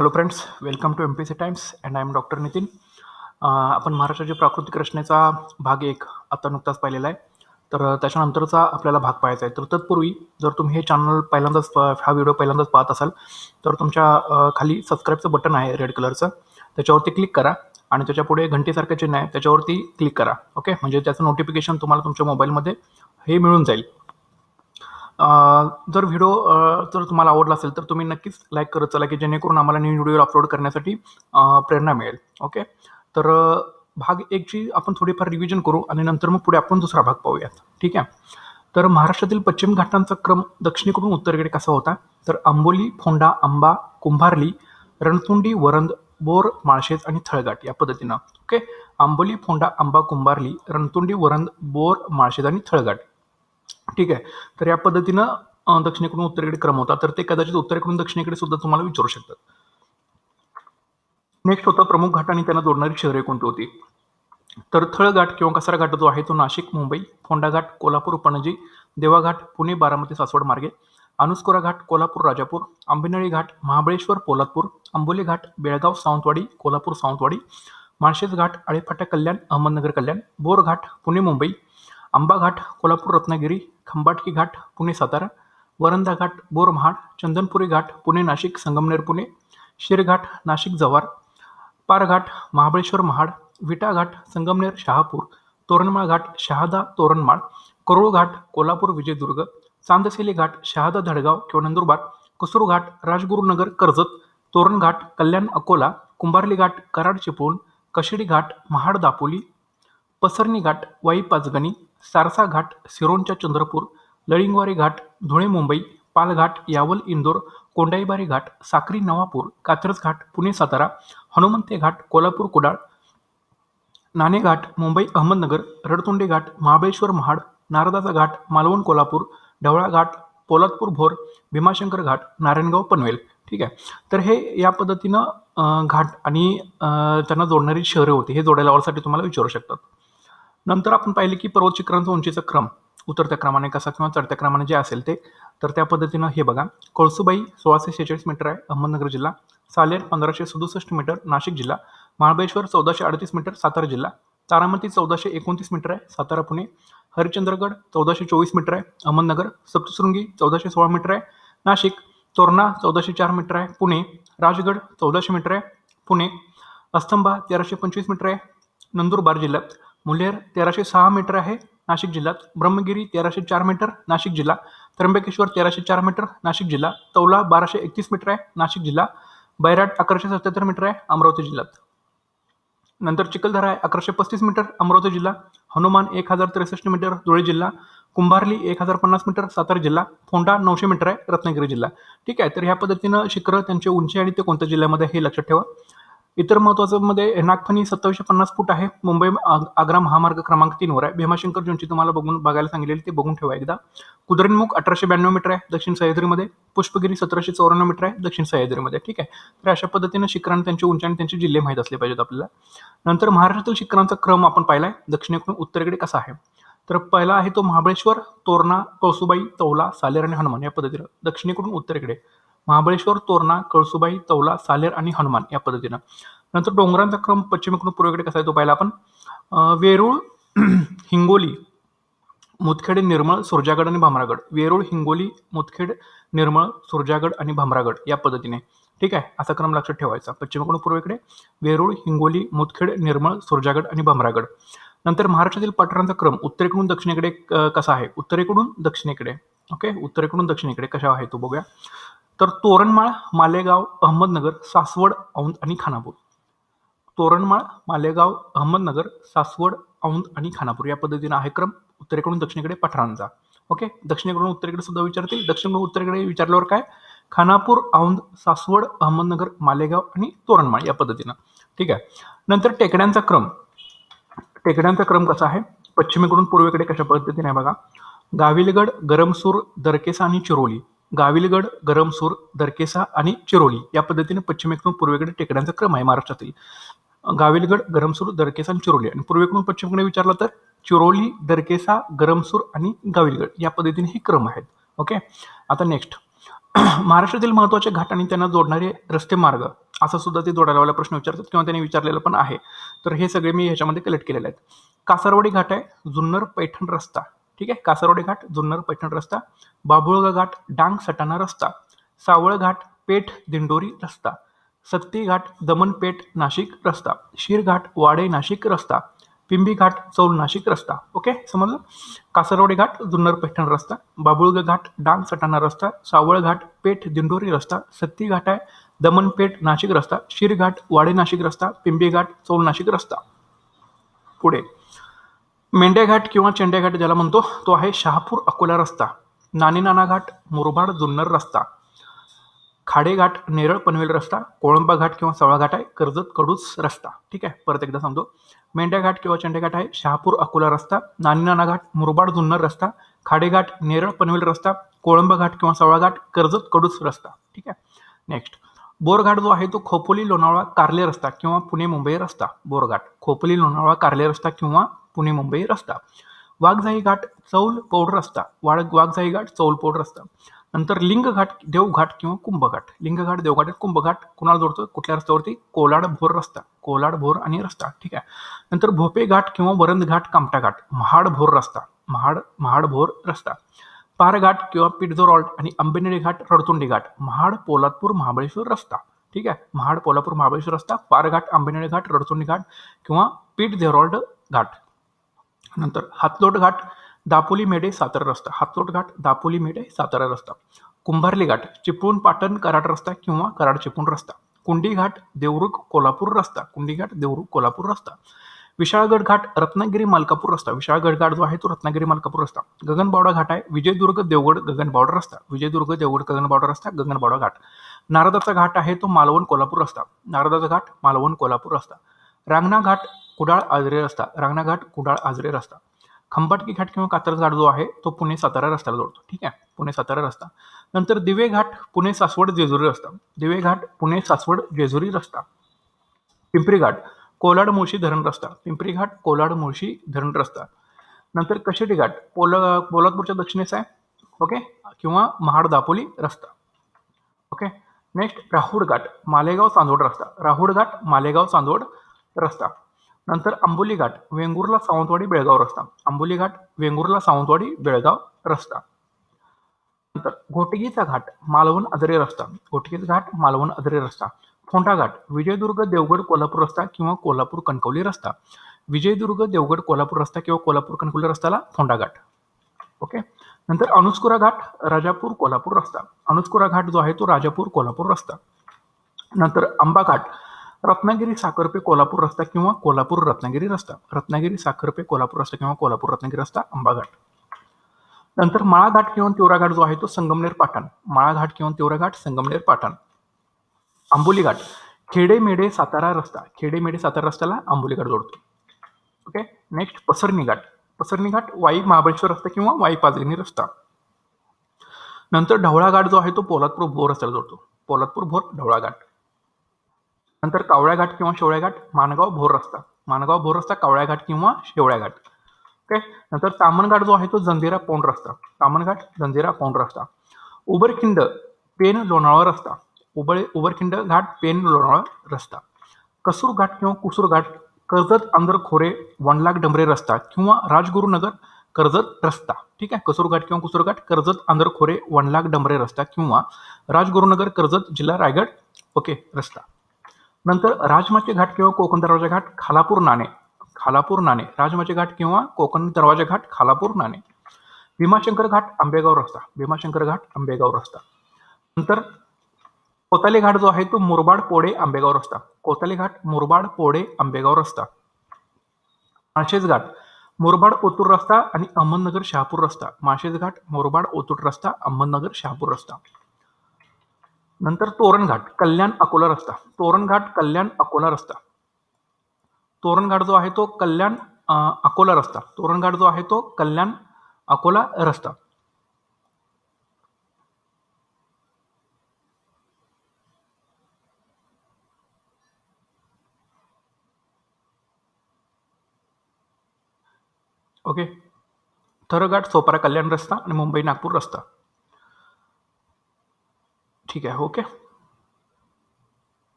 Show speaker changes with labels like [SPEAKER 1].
[SPEAKER 1] Hello friends welcome to M P C times and I am doctor Nitin आपण महाराष्ट्राच्या प्राकृतिक रचनेचा भाग एक आता नुकताच पाहिलेला आहे. तर त्याच्यानंतरचा आपल्याला भाग पाहायचा आहे. तर तत्पूर्वी जर तुम्ही हे चॅनल पहिल्यांदाच हा व्हिडिओ पहिल्यांदाच पाहत असाल तर तुमच्या खाली सबस्क्राईबचं बटन आहे रेड कलरचं त्याच्यावरती क्लिक करा आणि त्याच्यापुढे घंटीसारखं चिन्ह आहे त्याच्यावरती क्लिक करा. ओके म्हणजे त्याचं नोटिफिकेशन तुम्हाला तुमच्या मोबाईलमध्ये हे मिळून जाईल. जर व्हिडिओ जर तुम्हाला आवडला असेल तर तुम्ही नक्कीच लाईक करत चला की जेणेकरून आम्हाला न्यू व्हिडिओ अपलोड करण्यासाठी प्रेरणा मिळेल. ओके तर भाग एकची आपण थोडीफार रिव्हिजन करू आणि नंतर मग पुढे आपण दुसरा भाग पाहूयात. ठीक आहे? तर महाराष्ट्रातील पश्चिम घाटांचा क्रम दक्षिणेकडून उत्तरेकडे कसा होता? तर आंबोली फोंडा आंबा कुंभारली रणतुंडी वरंद बोर माळशेज आणि थळघाट या पद्धतीनं. ओके आंबोली फोंडा आंबा कुंभारली रणतुंडी वरंद बोर माळशेज आणि थळघाट. ठीक आहे. तर या पद्धतीनं दक्षिणेकडून उत्तरेकडे क्रम होता. तर ते कदाचित उत्तरेकडून दक्षिणेकडे सुद्धा तुम्हाला विचारू शकतात. नेक्स्ट होता प्रमुख घाट आणि त्यांना जोडणारी शहरे कोणती होती. तर थळघाट किंवा कसारा घाट जो आहे तो नाशिक मुंबई फोंडा घाट कोल्हापूर पणजी देवाघाट पुणे बारामती सासवड मार्गे अनुस्कोरा घाट कोल्हापूर राजापूर आंबेनळी घाट महाबळेश्वर पोलादपूर आंबोली घाट बेळगाव सावंतवाडी कोल्हापूर सावंतवाडी माळशेज घाट आळेफाटा कल्याण अहमदनगर कल्याण बोरघाट पुणे मुंबई आंबा घाट कोल्हापूर रत्नागिरी खंबाटकी घाट पुणे सातारा वरंदा घाट बोरमहाड चंदनपुरी घाट पुणे नाशिक संगमनेर पुणे शिरघाट नाशिक जव्हार पारघाट महाबळेश्वर महाड विटा घाट संगमनेर शहापूर तोरणमाळ घाट शहादा तोरणमाळ करोळ घाट कोल्हापूर विजयदुर्ग चांदसेली घाट शहादा धडगाव किंवा नंदुरबार कसूर घाट राजगुरुनगर कर्जत तोरण घाट कल्याण अकोला कुंभारली घाट कराड चिपळूण कशिडी घाट महाड दापोली पसरणी घाट वाई पाचगणी सारसा घाट सिरोंचा चंद्रपूर लळिंगवारी घाट धुळे मुंबई पालघाट यावल इंदोर कोंडाईबारी घाट साक्री नवापूर कात्रज घाट पुणे सातारा हनुमंते घाट कोल्हापूर कुडाळ नाणेघाट मुंबई अहमदनगर रडतोंडे घाट महाबळेश्वर महाड नारदाचा घाट मालवण कोल्हापूर ढवळा घाट पोलादपूर भोर भीमाशंकर घाट नारायणगाव पनवेल. ठीक आहे. तर हे या पद्धतीनं घाट आणि त्यांना जोडणारी शहरे होती. हे जोडायला लावण्यासाठी तुम्हाला विचारू शकतात. नंतर आपण पाहिले की पर्वत शिखरांचा उंचीचा क्रम उतरत्या क्रमाने कसा किंवा चढत्या क्रमाने जे असेल ते. तर त्या पद्धतीनं हे बघा. कळसुबाई सोळाशे शेहेचाळीस मीटर आहे अहमदनगर जिल्हा. सालेर पंधराशे सदुसष्ट मीटर नाशिक जिल्हा. महाबळेश्वर चौदाशे अडतीस मीटर सातारा जिल्हा. तारामती चौदाशे एकोणतीस मीटर आहे सातारा पुणे. हरिश्चंद्रगड चौदाशे चोवीस मीटर आहे अहमदनगर. सप्तशृंगी चौदाशे सोळा मीटर आहे नाशिक. तोरणा चौदाशे चार मीटर आहे पुणे. राजगड चौदाशे मीटर आहे पुणे. अस्तंबा तेराशे पंचवीस मीटर आहे नंदुरबार जिल्ह्यात. मुलेर तेराशे सहा मीटर आहे नाशिक जिल्ह्यात. ब्रह्मगिरी तेराशे चार मीटर नाशिक जिल्हा. त्र्यंबकेश्वर तेराशे चार मीटर नाशिक जिल्हा. तौला बाराशे एकतीस मीटर आहे नाशिक जिल्हा. बैराट अकराशे सत्याहत्तर मीटर आहे अमरावती जिल्ह्यात. नंतर चिखलदरा आहे अकराशे पस्तीस मीटर अमरावती जिल्हा. हनुमान एक हजार त्रेसष्ट मीटर धुळे जिल्हा. कुंभारली एक हजार पन्नास मीटर सातारा जिल्हा. फोंडा नऊशे मीटर आहे रत्नागिरी जिल्हा. ठीक आहे तर ह्या पद्धतीनं शिखरं त्यांची उंची आणि ते कोणत्या जिल्ह्यामध्ये हे लक्षात ठेवा. इतर महत्त्वाचं मध्ये नागफणी सत्तावीसशे पन्नास फूट आहे. मुंबई आग्रा महामार्ग क्रमांक तीनवर आहे. भीमाशंकर जोंची तुम्हाला बघून बघायला सांगितलेली ते बघून ठेवा एकदा. कुद्रेमुख अठराशे ब्याण्णव मीटर आहे दक्षिण सह्याद्रीमध्ये. पुष्पगिरी सतराशे चौऱ्याण्णव मीटर आहे दक्षिण सह्याद्रीमध्ये. ठीक आहे? तर अशा पद्धतीनं शिखरांनी त्यांची उंची आणि त्यांचे जिल्हे माहीत असले पाहिजेत आपल्याला. नंतर महाराष्ट्रातील शिखरांचा क्रम आपण पाहिला आहे दक्षिणेकडून उत्तरेकडे कसा आहे? तर पहिला आहे तो महाबळेश्वर तोरणा कळसुबाई तौला सालेर आणि हनुमान या पद्धतीनं. दक्षिणेकडून उत्तरेकडे. महाबळेश्वर तोरणा कळसुबाई तौला सालेर आणि हनुमान या पद्धतीनं. नंतर डोंगरांचा क्रम पश्चिमेकडून पूर्वेकडे कसा आहे तो पाहिला आपण. वेरूळ हिंगोली मुतखेड निर्मळ सुरजागड आणि भामरागड. वेरूळ हिंगोली मुतखेड निर्मळ सुरजागड आणि भामरागड या पद्धतीने. ठीक आहे? असा क्रम लक्षात ठेवायचा. पश्चिमेकडून पूर्वेकडे वेरूळ हिंगोली मुतखेड निर्मळ सुरजागड आणि भामरागड. नंतर महाराष्ट्रातील पठारांचा क्रम उत्तरेकडून दक्षिणेकडे कसा आहे? उत्तरेकडून दक्षिणेकडे. ओके? उत्तरेकडून दक्षिणेकडे कशा आहे तो बघूया. तर तोरणमाळ मालेगाव अहमदनगर सासवड औंध आणि खानापूर. तोरणमाळ मालेगाव अहमदनगर सासवड औंध आणि खानापूर या पद्धतीनं आहे क्रम. उत्तरेकडून दक्षिणेकडे पठारांचा ओके? दक्षिणेकडून उत्तरेकडे सुद्धा विचारतील. दक्षिणकडून उत्तरेकडे विचारल्यावर काय? खानापूर औंध सासवड अहमदनगर मालेगाव आणि तोरणमाळ या पद्धतीनं. ठीक आहे? नंतर टेकड्यांचा क्रम. टेकड्यांचा क्रम कसा आहे? पश्चिमेकडून पूर्वेकडे कशा पद्धतीने आहे बघा? गाविलगड गरमसूर दरकेसा आणि चिरोली. गाविलगड गरमसूर दरकेसा आणि चिरोली या पद्धतीने पश्चिमेकडून पूर्वेकडे टेकड्यांचा क्रम आहे महाराष्ट्रातील. गाविलगड गरमसूर दरकेसा आणि चिरोली आणि पूर्वेकडून पश्चिमेकडे विचारलं तर चिरोली दरकेसा गरमसूर आणि गाविलगड या पद्धतीने हे क्रम आहेत. ओके? आता नेक्स्ट महाराष्ट्रातील महत्त्वाचे घाट आणि त्यांना जोडणारे रस्ते मार्ग असा सुद्धा ते जोडायला प्रश्न विचारतात किंवा त्यांनी विचारलेलं पण आहे. तर हे सगळे मी ह्याच्यामध्ये कलेक्ट केलेले आहेत. कासारवाडी घाट आहे जुन्नर पैठण रस्ता. ठीक आहे? कासरोडे घाट जुन्नर पैठण रस्ता बाभुळगा घाट डांग सटाणा रस्ता सावळ घाट पेठ दिंडोरी रस्ता सत्ती घाट दमनपेठ नाशिक रस्ता शिरघाट वाडे नाशिक रस्ता पिंबी घाट चौल नाशिक रस्ता. ओके? समजलं? कासरवडे घाट जुन्नर पैठण रस्ता बाबुळगा घाट डांग सटाणा रस्ता सावळ घाट पेठ दिंडोरी रस्ता सत्ती घाट आहे दमनपेठ नाशिक रस्ता शिरघाट वाडे नाशिक रस्ता पिंबी घाट चौल नाशिक रस्ता. पुढे. मेंढ्याघाट किंवा चेंडेघाट ज्याला म्हणतो तो आहे शहापूर अकोला रस्ता नानीनाना घाट मुरबाड जुन्नर रस्ता खाडेघाट नेरळ पनवेल रस्ता कोळंबा घाट किंवा सवळा घाट आहे कर्जत कडूस रस्ता. ठीक आहे परत एकदा सांगतो. मेंढ्याघाट किंवा चेंडेघाट आहे शहापूर अकोला रस्ता नानीनाना घाट मुरबाड जुन्नर रस्ता खाडेघाट नेरळ पनवेल रस्ता कोळंबा घाट किंवा सवळा घाट कर्जत कडूस रस्ता. ठीक आहे नेक्स्ट बोरघाट जो आहे तो खोपोली लोणावळा कार्ले रस्ता किंवा पुणे मुंबई रस्ता बोरघाट. खोपोली लोणावळा कार्ले रस्ता किंवा पुणे मुंबई रस्ता. वाघजाई घाट चौल पौड रस्ता. वाड वाघजाई घाट चौल पौड रस्ता. नंतर लिंगघाट देवघाट किंवा कुंभघाट लिंगघाट देवघाट कुंभघाट कुणाला जोडतो? कुठल्या रस्त्यावरती? कोलाड भोर रस्ता. कोलाड भोर आणि रस्ता. ठीक आहे. नंतर भोपे घाट किंवा वरंद घाट कामटा घाट. महाड भोर रस्ता. महाड महाड भोर रस्ता. पारघाट किंवा पिडझोरॉल्ट आणि आंबेनेळी घाट रडतुंडी घाट. महाड पोलादपूर महाबळेश्वर रस्ता. ठीक आहे. महाड पोलापूर महाबळेश्वर रस्ता. पारघाट आंबेनळी घाट रडतुंडी घाट किंवा पीठ झेरॉल्ड घाट. नंतर हातलोट घाट दापोली मेढे सातारा रस्ता. हातलोट घाट दापोली मेढे सातारा रस्ता. कुंभारली घाट चिपळूण पाटण कराड रस्ता किंवा कराड चिपळूण रस्ता. कुंडी घाट देवरुख कोल्हापूर रस्ता. कुंडी घाट देवरुख कोल्हापूर रस्ता. विशाळगड घाट रत्नागिरी मालकापूर रस्ता. विशाळगड घाट जो आहे तो रत्नागिरी मालकापूर रस्ता. गगनबावडा घाट आहे विजयदुर्ग देवगड गगनबावडा रस्ता. विजयदुर्ग देवगड गगनबावडा रस्ता गगनबावडा घाट. नारदाचा घाट आहे तो मालवण कोल्हापूर रस्ता. नारदाचा घाट मालवण कोल्हापूर रस्ता. रांगणा घाट कुडाळ आजरे रस्ता रांगणाघाट कुडाळ आजरे रस्ता. खंबाटकी घाट किंवा कात्रज घाट जो आहे तो पुणे सातारा रस्त्याला जोडतो. ठीक आहे? पुणे सातारा रस्ता. नंतर दिवे घाट पुणे सासवड जेजुरी रस्ता. दिवे घाट पुणे सासवड जेजुरी रस्ता. पिंपरी घाट कोलाड मुळशी धरण रस्ता. पिंपरी घाट कोलाड मुळशी धरण रस्ता. नंतर कशेटी घाट पोल पोलादपूरच्या दक्षिणेस आहे. ओके? किंवा महाड दापोली रस्ता. ओके? नेक्स्ट राहुड घाट मालेगाव चांदवड रस्ता. राहुड घाट मालेगाव चांदवड रस्ता. नंतर आंबोली घाट वेंगुर्ला सावंतवाडी बेळगाव रस्ता. आंबोली घाट वेंगुर्ला सावंतवाडी बेळगाव रस्ता. नंतर घोटगीचा घाट मालवण अजरे रस्ता. घोटगीचा घाट मालवण अजरे रस्ता. फोंडा घाट विजयदुर्ग देवगड कोल्हापूर रस्ता किंवा कोल्हापूर कणकवली रस्ता. विजयदुर्ग देवगड कोल्हापूर रस्ता किंवा कोल्हापूर कणकवली रस्त्याला फोंडा घाट. ओके? नंतर अनुस्कुरा घाट राजापूर कोल्हापूर रस्ता. अनुस्कुरा घाट जो आहे तो राजापूर कोल्हापूर रस्ता. नंतर आंबा घाट रत्नागिरी साखरपे कोल्हापूर रस्ता किंवा कोल्हापूर रत्नागिरी रस्ता. रत्नागिरी साखरपे कोल्हापूर रस्ता किंवा कोल्हापूर रत्नागिरी रस्ता आंबाघाट नंतर माळाघाट किंवा तिवराघाट जो आहे तो संगमनेर पाटण. माळाघाट किंवा तिवराघाट संगमनेर पाटण. आंबोली घाट खेडे मेढे सातारा रस्ता. खेडे मेढे सातारा रस्त्याला आंबोली घाट जोडतो. ओके नेक्स्ट पसरणी घाट पसरणी घाट वाई महाबळेश्वर रस्ता किंवा वाई पाचगणी रस्ता. नंतर ढवळा घाट जो आहे तो पोलादपूर भोर रस्त्याला जोडतो. पोलादपूर भोर ढवळा घाट नंतर कावळ्याघाट किंवा शेवळ्याघाट मानगाव भोर रस्ता. मानगाव भोर रस्ता कावळ्याघाट किंवा शेवळ्याघाट ओके? नंतर तामणघाट जो आहे तो जंजिरा पौंड रस्ता. तामणघाट जंजिरा पौंड रस्ता. उबरखिंड पेन लोणावळा रस्ता. उबळ उबरखिंड घाट पेन लोणावळा रस्ता. कसूर घाट किंवा कुसूर घाट कर्जत आंध्र खोरे वनलाख डंबरे रस्ता किंवा राजगुरुनगर कर्जत रस्ता. ठीक आहे? कसूर घाट किंवा कुसूर घाट कर्जत आंध्र खोरे वनलाख डंबरे रस्ता किंवा राजगुरुनगर कर्जत जिल्हा रायगड ओके रस्ता. नंतर राजमाचे घाट किंवा कोकण दरवाजा घाट खालापूर नाणे. खालापूर नाणे. राजमाचे घाट किंवा कोकण दरवाजा घाट खालापूर नाणे. भीमाशंकर घाट आंबेगाव रस्ता. भीमाशंकर घाट आंबेगाव रस्ता. नंतर कोताले घाट जो आहे तो मुरबाड पोडे आंबेगाव रस्ता. कोताले घाट मुरबाड पोडे आंबेगाव रस्ता. माळशेज घाट मुरबाड ओतूर रस्ता आणि अहमदनगर शहापूर रस्ता. माळशेज घाट मुरबाड ओतूर रस्ता अहमदनगर शहापूर रस्ता. नंतर तोरणघाट कल्याण अकोला रस्ता. तोरणघाट कल्याण अकोला रस्ता. तोरणघाट जो आहे तो कल्याण अकोला रस्ता. तोरणघाट जो आहे तो कल्याण अकोला रस्ता. ओके. थरघाट सोपारा कल्याण रस्ता आणि मुंबई नागपूर रस्ता. ठीक आहे ओके.